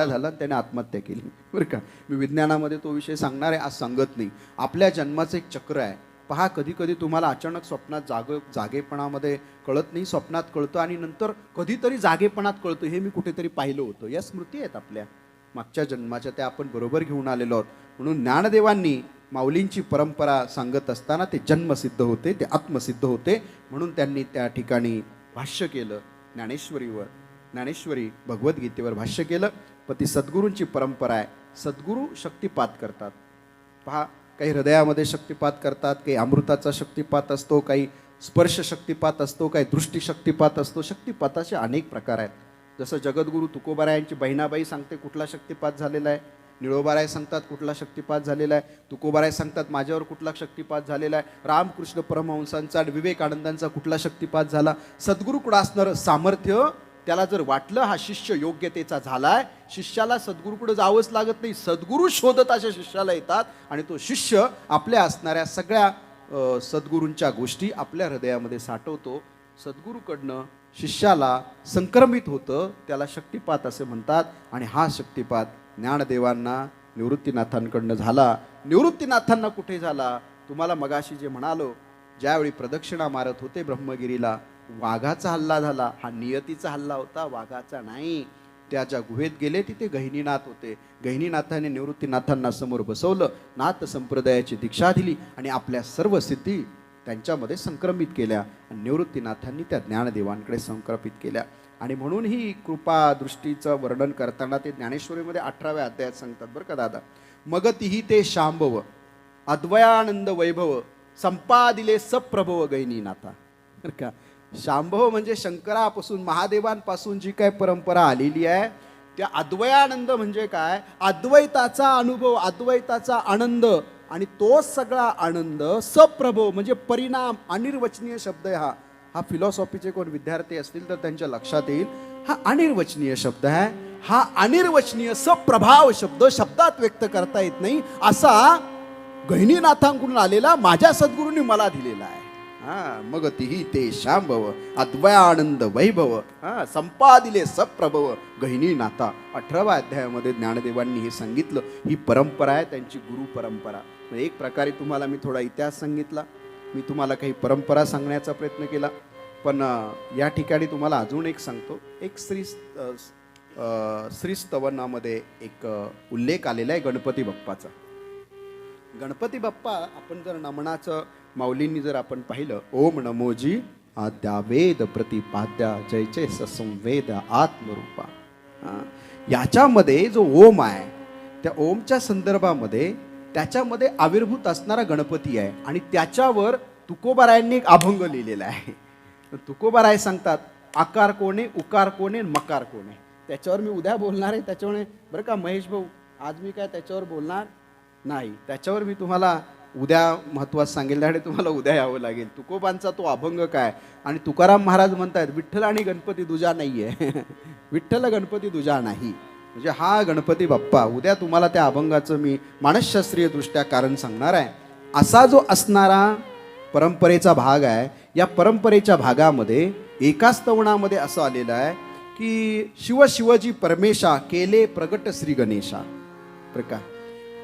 काय झाला आणि त्याने आत्महत्या केली. बरं का? मी विज्ञानामध्ये तो विषय सांगणार आहे आज सांगत नाही. आपल्या जन्माचं एक चक्र आहे. पहा कधी कधी तुम्हाला अचानक स्वप्नात जाग जागेपणामध्ये कळत नाही स्वप्नात कळतं आणि नंतर कधीतरी जागेपणात कळतं. हे मी कुठेतरी पाहिलं होतं. या स्मृती आहेत आपल्या. मागच्या जन्माच्या त्या आपण बरोबर घेऊन आलेलो आहोत. म्हणून ज्ञानदेवांनी माऊलींची परंपरा सांगत असताना ते जन्मसिद्ध होते ते आत्मसिद्ध होते. म्हणून त्यांनी त्या ठिकाणी भाष्य केलं ज्ञानेश्वरीवर ज्ञानेश्वरी भगवद्गीतेवर भाष्य केलं. पण ती सद्गुरूंची परंपरा आहे. सद्गुरू शक्तिपात करतात. पहा काही हृदयामध्ये शक्तिपात करतात काही अमृताचा शक्तिपात असतो काही स्पर्श शक्तिपात असतो काही दृष्टी शक्तिपात असतो. शक्तिपाताचे अनेक प्रकार आहेत. जसं जगद्गुरू तुकोबारायांची बहिणाबाई सांगते कुठला शक्तिपात झालेला आहे? निळोबाराय सांगतात कुठला शक्तिपात झालेला आहे? तुकोबाराय सांगतात माझ्यावर कुठला शक्तिपात झालेला आहे? रामकृष्ण परमहंसांचा विवेकानंदांचा कुठला शक्तिपात झाला? सद्गुरूकडं असणारं? सामर्थ्य त्याला जर वाटलं हा शिष्य योग्यतेचा झालाय शिष्याला सद्गुरूकडे जावंच लागत नाही. सद्गुरू शोधत अशा शिष्याला येतात आणि तो शिष्य आपल्या असणाऱ्या सगळ्या सद्गुरूंच्या गोष्टी आपल्या हृदयामध्ये साठवतो. सद्गुरूकडनं शिष्याला संक्रमित होतं त्याला शक्तिपात असे म्हणतात आणि हा शक्तिपात ज्ञानदेवांना निवृत्तीनाथांकडनं झाला. निवृत्तीनाथांना कुठे झाला? तुम्हाला मगाशी जे म्हणालो ज्यावेळी प्रदक्षिणा मारत होते ब्रह्मगिरीला वाघाचा हल्ला झाला. हा नियतीचा हल्ला होता वाघाचा नाही. त्या ज्या गुहेत गेले तिथे गहिनीनाथ होते. गहिनीनाथाने निवृत्तीनाथांना समोर बसवलं. नाथ संप्रदायाची दीक्षा दिली आणि आपल्या सर्व सिद्धी त्यांच्यामध्ये संक्रमित केल्या आणि निवृत्तीनाथांनी त्या ज्ञानदेवांकडे संक्रमित केल्या. आणि म्हणून ही कृपा दृष्टीचं वर्णन करताना ते ज्ञानेश्वरीमध्ये अठराव्या अध्यायात सांगतात बरं का दादा. मग तिही ते शांभव अद्वयानंद वैभव संपादिले सप्रभव गहिनीनाथा. बरं का? शांभव म्हणजे शंकरापासून महादेवांपासून जी काय परंपरा आलेली आहे त्या अद्वयानंद म्हणजे काय? अद्वैताचा अनुभव अद्वैताचा आनंद आणि तोच सगळा आनंद सप्रभव म्हणजे परिणाम अनिर्वचनीय शब्द आहे हा. हा फिलॉसॉफीचे कोण विद्यार्थी असतील तर त्यांच्या लक्षात येईल. हा अनिर्वचनीय शब्द आहे. हा अनिर्वचनीय सप्रभाव शब्द शब्दात व्यक्त करता येत नाही असा गहिनीनाथांकडून आलेला माझ्या सद्गुरूंनी मला दिलेला आहे. हा मग तिही ते शांभव अद्वयानंद वैभव हा संपादिले सप्रभव गहिनी नाता अठराव्या अध्यायामध्ये ज्ञानदेवांनी हे सांगितलं ही परंपरा आहे त्यांची गुरु परंपरा एक प्रकारे तुम्हाला मी थोडा इतिहास सांगितला मी तुम्हाला काही परंपरा सांगण्याचा प्रयत्न केला पण या ठिकाणी तुम्हाला अजून एक सांगतो एक श्री श्रीस्तवनामध्ये एक उल्लेख आलेला आहे गणपती बाप्पाचा गणपती बाप्पा आपण जर नमनाचं माऊलींनी जर आपण पाहिलं ओम नमोजी आद्या वेद प्रतिपाद्या जयचे ससंवेद आत्मरूपा. याच्यामध्ये जो ओम आहे त्या ओमच्या संदर्भामध्ये त्याच्यामध्ये आविर्भूत असणारा गणपती आहे आणि त्याच्यावर तुकोबारायांनी एक अभंग लिहिलेला आहे. तुकोबाराय सांगतात आकार कोणे उकार कोणे मकार कोणे. त्याच्यावर मी उद्या बोलणार आहे त्याच्यामुळे बरं का महेश भाऊ आज मी काय त्याच्यावर बोलणार नाही. त्याच्यावर मी तुम्हाला उद्या महत्त्वाचं सांगेल आणि तुम्हाला उद्या यावं लागेल. तुकोबांचा तो अभंग काय? आणि तुकाराम महाराज म्हणतायत विठ्ठल आणि गणपती दुजा नाही आहे विठ्ठल गणपती दुजा नाही. म्हणजे हा गणपती बाप्पा उद्या तुम्हाला त्या अभंगाचं मी मानसशास्त्रीयदृष्ट्या कारण सांगणार आहे. असा जो असणारा परंपरेचा भाग आहे या परंपरेच्या भागामध्ये एका स्तवणामध्ये असं आलेलं आहे की शिव शिवजी परमेशा केले प्रगट श्री गणेशा. प्रकार.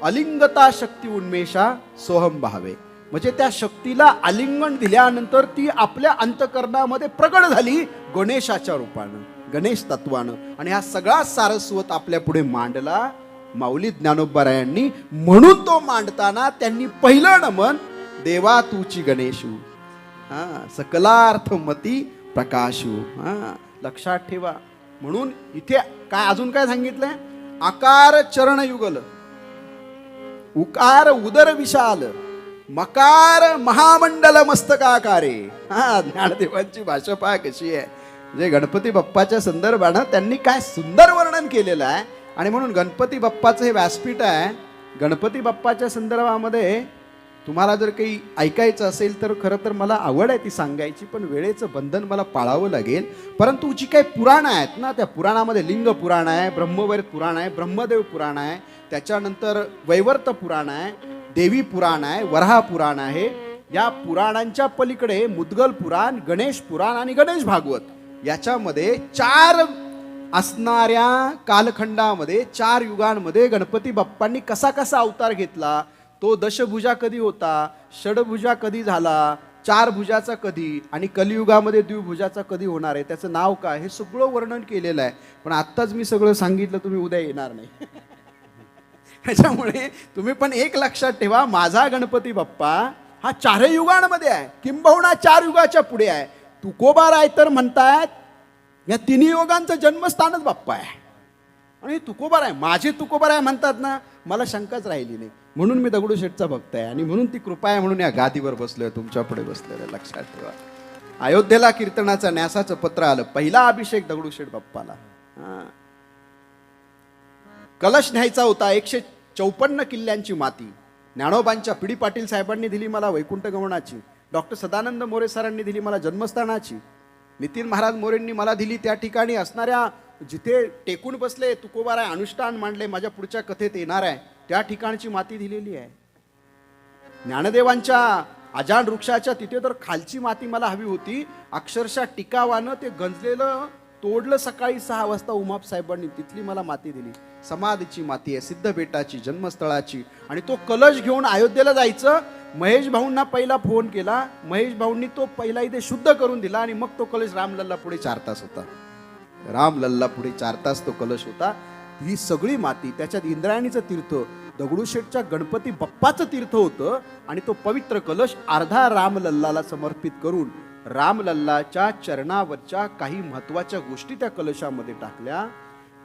अलिंगता शक्ती उन्मेषा सोहम भावे. म्हणजे त्या शक्तीला आलिंगन दिल्यानंतर ती आपल्या अंतकरणामध्ये प्रगट झाली गणेशाच्या रूपानं गणेश तत्वानं. आणि हा सगळा सारस्वत आपल्या पुढे मांडला माऊली ज्ञानोबरायांनी म्हणून तो मांडताना त्यांनी पहिलं नमन देवा तुची गणेशू. हा सकलार्थ मती प्रकाशू. हा लक्षात ठेवा. म्हणून इथे काय अजून काय सांगितलंय? आकार चरण युगल उकार उदर विशाल मकार महामंडल मस्तकाकारे हा ज्ञानदेवांची भाषा पहा कशी आहे. जे गणपती बाप्पाच्या संदर्भानं त्यांनी काय सुंदर वर्णन केलेलं आहे. आणि म्हणून गणपती बाप्पाचं हे व्यासपीठ आहे. गणपती बाप्पाच्या संदर्भामध्ये तुम्हाला जर काही ऐकायचं असेल तर खरं तर मला आवड आहे ती सांगायची पण वेळेचं बंधन मला पाळावं लागेल. परंतु जी काही पुराणं आहेत ना त्या पुराणामध्ये लिंग पुराण आहे ब्रह्मवैर पुराण आहे ब्रह्मदेव पुराण आहे त्याच्यानंतर वैवर्त पुराण आहे देवी पुराण आहे वराह पुराण आहे या पुराणांच्या पलीकडे मुद्गल पुराण गणेश पुराण आणि गणेश भागवत याच्यामध्ये चार असणाऱ्या कालखंडामध्ये चार युगांमध्ये गणपती बाप्पांनी कसा कसा अवतार घेतला तो दशभुजा कधी होता? षडभुजा कधी झाला? चार भुजाचा कधी? आणि कलियुगामध्ये द्विभुजाचा कधी होणार आहे? त्याचं नाव काय? हे सगळं वर्णन केलेलं आहे. पण आत्ताच मी सगळं सांगितलं तुम्ही उद्या येणार नाही. त्याच्यामुळे तुम्ही पण एक लक्षात ठेवा माझा गणपती बाप्पा हा चारही युगांमध्ये आहे. किंबहुना चार युगाच्या पुढे आहे. तुकोबा राय तर म्हणतायत या तिन्ही योगांचं जन्मस्थानच बाप्पा आहे. आणि तुकोबार आहे माझे तुकोबार आहे म्हणतात ना मला शंकाच राहिली नाही. म्हणून मी दगडूशेठचा भक्त आहे आणि म्हणून ती कृपा आहे म्हणून या गादीवर बसलोय तुमच्यापुढे बसलेलं लक्षात ठेवा. अयोध्येला कीर्तनाचं न्यासाचं पत्र आलं पहिला अभिषेक दगडूशेठ बाप्पाला. कलश न्यायचा होता एकशे चौपन्न किल्ल्यांची माती. ज्ञानोबांच्या पिढी पाटील साहेबांनी दिली मला वैकुंठ गमनाची डॉक्टर सदानंद मोरे सरांनी दिली मला जन्मस्थानाची. नितीन महाराज मोरेंनी मला दिली त्या ठिकाणी असणाऱ्या जिथे टेकून बसले तुकोबार आहे अनुष्ठान मांडले माझ्या पुढच्या कथेत येणार आहे. त्या ठिकाणची माती दिलेली आहे. ज्ञानदेवांच्या अजान वृक्षाच्या तिथे तर खालची माती मला हवी होती. अक्षरशः टिकावानं ते गंजलेलं तोडलं सकाळी सहा वाजता उमाप साहेबांनी. तिथली मला माती दिली. समाधीची माती आहे सिद्धबेटाची जन्मस्थळाची. आणि तो कलश घेऊन अयोध्येला जायचं. महेश भाऊंना पहिला फोन केला. महेश भाऊंनी तो पहिला इथे शुद्ध करून दिला आणि मग तो कलश रामलल्ला पुढे चार तास होता. रामलल्ला पुढे चार तास तो कलश होता. ही सगळी माती त्याच्यात इंद्रायणीचं तीर्थ दगडूशेठच्या गणपती बाप्पाचं तीर्थ होतं आणि तो पवित्र कलश अर्धा रामलल्लाला समर्पित करून रामलल्लाच्या चरणावरच्या काही महत्त्वाच्या गोष्टी त्या कलशामध्ये टाकल्या.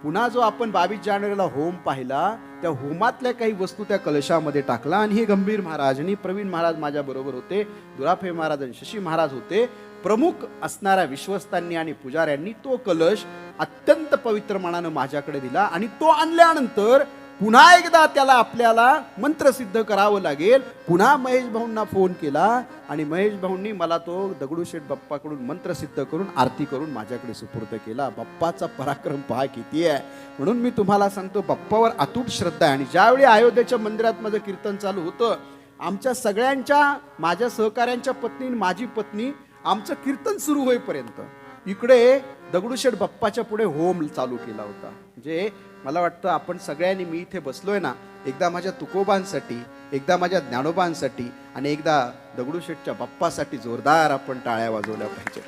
पुन्हा जो आपण बावीस जानेवारीला होम पाहिला त्या होमातल्या काही वस्तू त्या कलशामध्ये टाकला. आणि हे गंभीर महाराज आणि प्रवीण महाराज माझ्याबरोबर होते. दुराफे महाराज आणि शशी महाराज होते. प्रमुख असणाऱ्या विश्वस्तांनी आणि पुजाऱ्यांनी तो कलश अत्यंत पवित्र मनानं माझ्याकडे दिला आणि तो आणल्यानंतर पुन्हा एकदा त्याला आपल्याला मंत्रसिद्ध करावं लागेल. पुन्हा महेश भाऊंना फोन केला आणि महेश भाऊंनी मला तो दगडूशेठ बाप्पाकडून मंत्रसिद्ध करून आरती करून माझ्याकडे सुपूर्द केला. बाप्पाचा पराक्रम पहा किती आहे. म्हणून मी तुम्हाला सांगतो बाप्पावर अतूट श्रद्धा आहे. आणि ज्यावेळी अयोध्येच्या मंदिरात माझं कीर्तन चालू होतं आमच्या सगळ्यांच्या माझ्या सहकाऱ्यांच्या पत्नी माझी पत्नी आमचं कीर्तन सुरू होईपर्यंत. इकडे दगडूशेठ बाप्पाच्या पुढे होम चालू केला होता. म्हणजे मला वाटतं आपण सगळ्यांनी मी इथे बसलोय ना एकदा माझ्या तुकोबांसाठी एकदा माझ्या ज्ञानोबांसाठी आणि एकदा दगडूशेठच्या बाप्पासाठी जोरदार आपण टाळ्या वाजवल्या पाहिजे.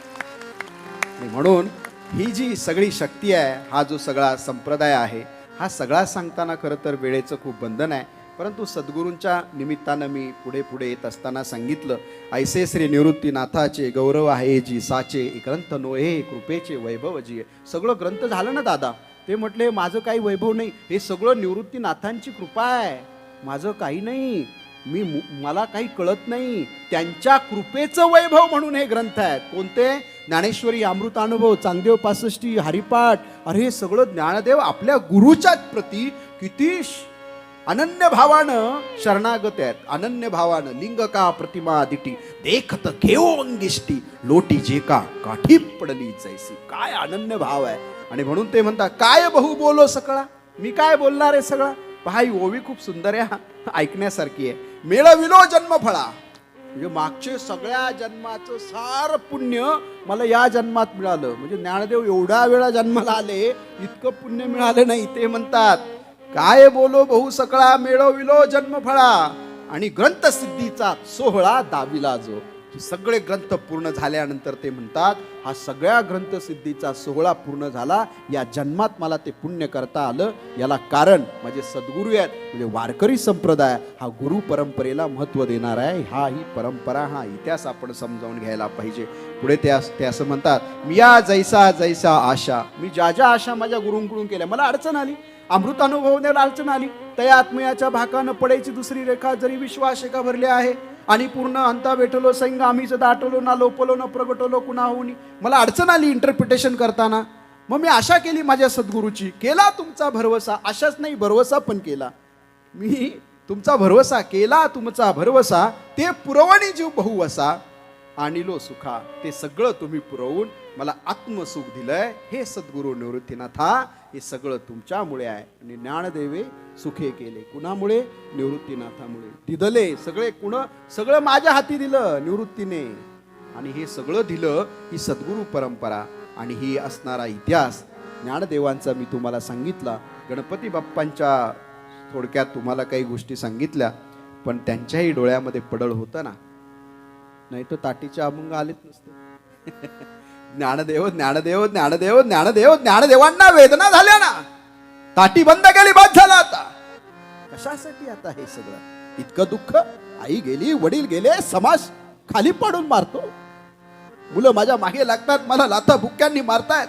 आणि म्हणून ही जी सगळी शक्ती आहे हा जो सगळा संप्रदाय आहे हा सगळा सांगताना खरं तर वेळेचं खूप बंधन आहे. परंतु सद्गुरूंच्या निमित्तानं मी पुढे पुढे येत असताना सांगितलं ऐसे श्री निवृत्तीनाथाचे गौरव आहे जी साचे ग्रंथ नोहे कृपेचे वैभव जी सगळं ग्रंथ झालं ना दादा? ते म्हटले माझं काही वैभव नाही हे सगळं निवृत्तीनाथांची कृपा आहे. माझं काही नाही. मी मला काही कळत नाही. त्यांच्या कृपेचं वैभव म्हणून हे ग्रंथ आहेत. कोणते? ज्ञानेश्वरी अमृतानुभव चांगदेव पासष्टी हरिपाठ. अरे हे सगळं ज्ञानदेव आपल्या गुरुच्याच प्रती किती श- अनन्य भावानं शरणागत आहेत. अनन्य भावानं लिंग का प्रतिमा दिटी? देखत घेऊ अंगिष्टी. लोटी जे का काठी पडली जैसी. काय अनन्य भाव आहे. आणि म्हणून ते म्हणतात काय बहु बोलो सकळा? मी काय बोलणार आहे सगळा? पहा ही ओवी खूप सुंदर आहे हा. ऐकण्यासारखी आहे. मिळविलो जन्मफळा. म्हणजे मागचे सगळ्या जन्माचं सार पुण्य मला या जन्मात मिळालं. म्हणजे ज्ञानदेव एवढा वेळा जन्माला आले इतकं पुण्य मिळालं नाही ते म्हणतात. काय बोलो बहु सकळा मिळविलो जन्मफळा. आणि ग्रंथसिद्धीचा सोहळा दाविला जो. हे सगळे ग्रंथ पूर्ण झाल्यानंतर ते म्हणतात हा सगळ्या ग्रंथसिद्धीचा सोहळा पूर्ण झाला. या जन्मात मला ते पुण्य करता आलं. याला कारण माझे सद्गुरू आहेत म्हणजे वारकरी संप्रदाय हा गुरु परंपरेला महत्त्व देणार आहे. हा ही परंपरा हा इतिहास आपण समजावून घ्यायला पाहिजे. पुढे ते ते असं म्हणतात मी या जैसा जैसा आशा मी ज्या ज्या आशा माझ्या गुरुंकडून केल्या मला अडचण आली. अमृत अनुभवण्याला अडचण आली. तया आत्मयाच्या भाकानं पडायची दुसरी रेखा जरी विश्वास एका भरली आहे आणि पूर्ण अंता भेटलो सैंग आम्हीच दाटलो ना लोपलो ना प्रगटलो कुणा होऊनी मला अडचण आली इंटरप्रिटेशन करताना. मग मी आशा केली माझ्या सद्गुरूची केला तुमचा भरवसा. आशाच नाही भरवसा पण केला. मी तुमचा भरवसा केला तुमचा भरवसा ते पुरवणी जीव बहुवसा. आणिलो सुखा ते सगळं तुम्ही पुरवून मला आत्मसुख दिलंय हे सद्गुरू निवृत्तीनाथा हे सगळं तुमच्यामुळे आहे. आणि ज्ञानदेवे सुखे केले. कुणामुळे? निवृत्तीनाथामुळे. दिदले सगळे कुण? सगळं माझ्या हाती दिलं निवृत्तीने. आणि हे सगळं दिलं ही सद्गुरू परंपरा आणि ही असणारा इतिहास. ज्ञानदेवांचा मी तुम्हाला सांगितला. गणपती बाप्पांच्या थोडक्यात तुम्हाला काही गोष्टी सांगितल्या पण त्यांच्याही डोळ्यामध्ये पडळ होतं ना. नाही तर ताटीचे अभंग आलेच नसते. ज्ञानदेव ज्ञानदेव ज्ञानदेव ज्ञानदेव ज्ञानदेवांना वेदना झाल्या ना. ताटी बंद केली बाद झाला आता. कशासाठी आता हे सगळं? इतकं दुःख? आई गेली वडील गेले समाज खाली पाडून मारतो. मुलं माझ्या मागे लागतात मला लाथा बुक्क्यांनी मारतायत.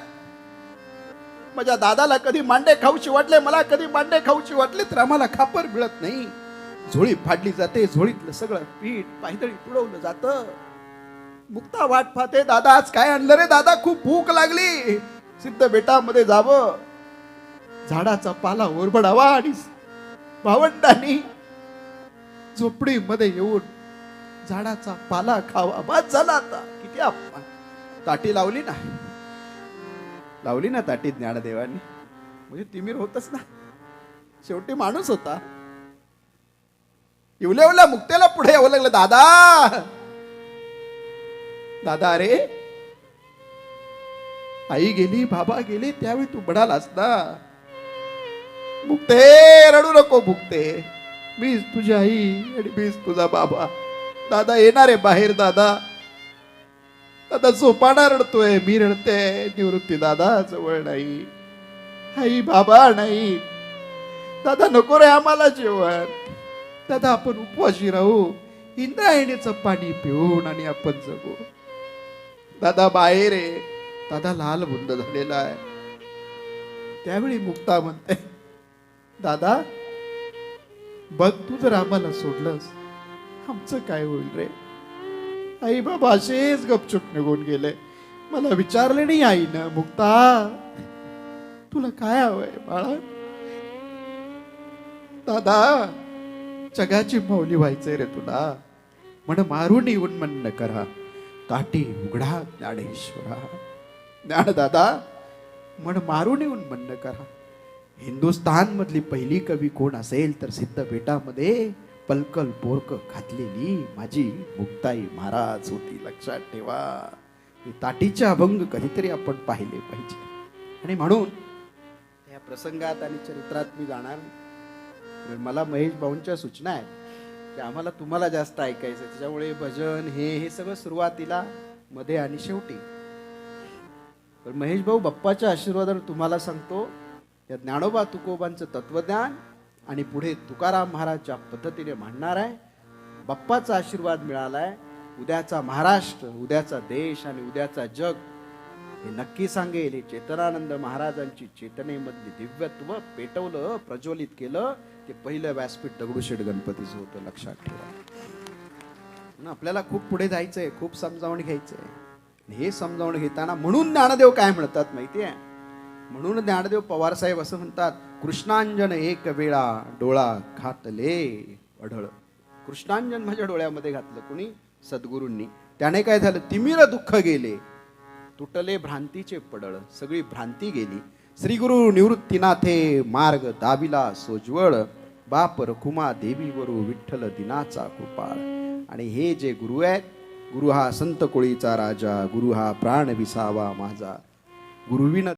माझ्या दादाला कधी मांडे खाऊची वाटले मला कधी मांडे खाऊची वाटले तर आम्हाला खापर मिळत नाही. झोळी फाडली जाते झोळीतलं सगळं पीठ पायदळी पुडवलं जातं. मुक्ता वाट पाहते. दादा आज काय आणलं रे दादा? खूप भूक लागली. सिद्ध बेटामध्ये जावं. झाडाचा पाला ओरबडावा आणि भावंडांनी झोपडीमध्ये येऊन झाडाचा पाला खावा. बाद झाला आता. किती अपमान. ताटी लावली ना. लावली ना ताटी ज्ञानदेवानी. म्हणजे तिमीर होतच ना. शेवटी माणूस होता. येवल्या मुक्त्याला पुढे यावं लागलं. दादा! दादा अरे आई गेली बाबा गेली त्यावेळी तू म्हणालास ना भुकते रडू नको भुकते. मीच तुझी आई आणि मीच तुझा बाबा. दादा येणार आहे बाहेर दादा. दादा झोपाना रडतोय मी रडते निवृत्ती दादा जवळ नाही. आई बाबा नाही. दादा नको रे आम्हाला जेवण. दादा आपण उपवाशी राहू. इंद्रायणीचं पाणी पिऊन आणि आपण जगू. दादा बाहेर आहे. दादा लाल बुंद झालेला आहे. त्यावेळी मुक्ता म्हणते दादा बघ तू जर आम्हाला सोडलंस आमचं काय होईल रे? आई बाबा असेच गपचूप निघून गेले. मला विचारले नाही आईनं मुक्ता तुला काय हवंय बाळा? दादा जगाची माऊली व्हायचंय रे तुला. म्हण मारून येऊन म्हणणं करा. ताटी उघडा ज्ञानेश्वरा. ज्ञानदादा दादा मारून येऊन बंद करा. हिंदुस्थान मधली पहिली कवी कोण असेल तर सिद्ध बेटामध्ये पलकल बोरक घातलेली माझी मुक्ताई महाराज होती. लक्षात ठेवा. हे ताटीचे अभंग कधीतरी आपण पाहिले पाहिजे. आणि म्हणून या प्रसंगात आणि चरित्रात मी जाणार. मला महेश भाऊंच्या सूचना आहेत. ते आम्हाला तुम्हाला जास्त ऐकायचं त्याच्यामुळे भजन हे हे सगळं सुरुवातीला मध्ये आणि शेवटी. तर महेश भाऊ बाप्पाच्या आशीर्वादाने तुम्हाला सांगतो या ज्ञानोबा तुकोबांचं तत्वज्ञान आणि पुढे तुकाराम महाराजच्या पद्धतीने मांडणार आहे. बाप्पाचा आशीर्वाद मिळालाय. उद्याचा महाराष्ट्र उद्याचा देश आणि उद्याचा जग हे नक्की सांगेल हे चेतनानंद महाराजांची चेतनेमधली दिव्यत्व पेटवलं प्रज्वलित केलं ते पहिलं व्यासपीठ दगडूशेठ गणपतीचं होतं लक्षात ठेवा. आपल्याला खूप पुढे जायचंय खूप समजावून घ्यायचंय. हे समजावून घेताना म्हणून ज्ञानदेव काय म्हणतात माहिती आहे? म्हणून ज्ञानदेव पवार साहेब असं म्हणतात कृष्णांजन एक वेळा डोळा घातले अढळ. कृष्णांजन माझ्या डोळ्यामध्ये घातलं कुणी? सद्गुरूंनी. त्याने काय झालं? तिमिर दुःख गेले. तुटले भ्रांतीचे पडळ सगळी भ्रांती गेली. श्री गुरु निवृत्तीनाथे मार्ग दाविला सोज्वळ बाप रखुमा देवीवरू विठ्ठल दिनाचा कृपाळ. आणि हे जे गुरु आहेत गुरु हा संत कोळीचा राजा गुरु हा प्राण विसावा माझा. गुरुविन